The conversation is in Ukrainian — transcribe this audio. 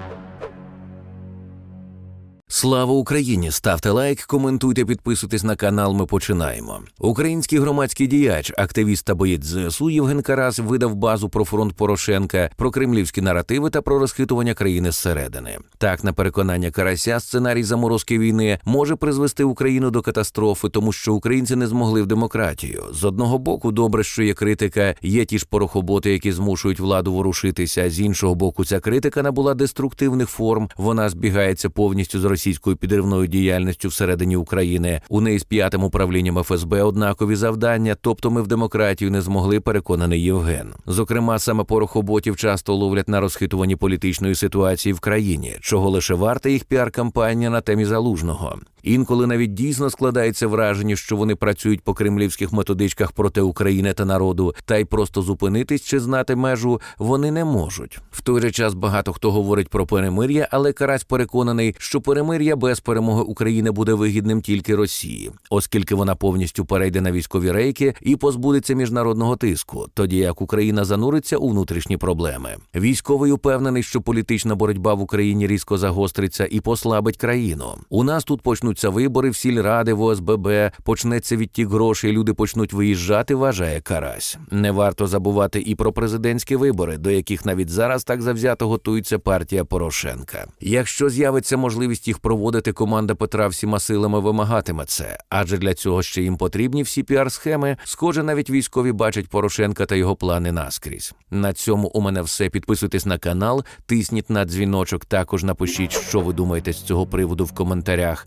Thank you. Слава Україні! Ставте лайк, коментуйте, підписуйтесь на канал. Ми починаємо. Український громадський діяч, активіст та боєць ЗСУ Євген Карас видав базу про фронт Порошенка, про кремлівські наративи та про розхитування країни зсередини. Так, на переконання Карася, сценарій заморозки війни може призвести Україну до катастрофи, тому що українці не змогли в демократію. З одного боку, добре, що є критика, є ті ж порохоботи, які змушують владу ворушитися. З іншого боку, ця критика набула деструктивних форм. Вона збігається повністю з російською підривною діяльністю всередині України. У неї з п'ятим управлінням ФСБ однакові завдання. Тобто, ми в демократію не змогли, переконаний Євген. Зокрема, саме порохоботів часто ловлять на розхитуванні політичної ситуації в країні, чого лише варта їх піар-кампанія на темі залужного. Інколи навіть дійсно складається враження, що вони працюють по кремлівських методичках проти України та народу, та й просто зупинитись чи знати межу вони не можуть. В той же час багато хто говорить про перемир'я, але Карась переконаний, що перемир'я без перемоги України буде вигідним тільки Росії, оскільки вона повністю перейде на військові рейки і позбудеться міжнародного тиску, тоді як Україна зануриться у внутрішні проблеми. Військовий упевнений, що політична боротьба в Україні різко загостриться і послабить країну. У нас тут почнуться вибори в сільради, в ОСББ, почнеться відтік грошей, люди почнуть виїжджати, вважає Карась. Не варто забувати і про президентські вибори, до яких навіть зараз так завзято готується партія Порошенка. Якщо з'явиться можливість їх проводити, команда Петра всіма силами вимагатиме це, адже для цього ще їм потрібні всі піар-схеми. Схоже, навіть військові бачать Порошенка та його плани наскрізь. На цьому у мене все. Підписуйтесь на канал, тисніть на дзвіночок. Також напишіть, що ви думаєте з цього приводу в коментарях.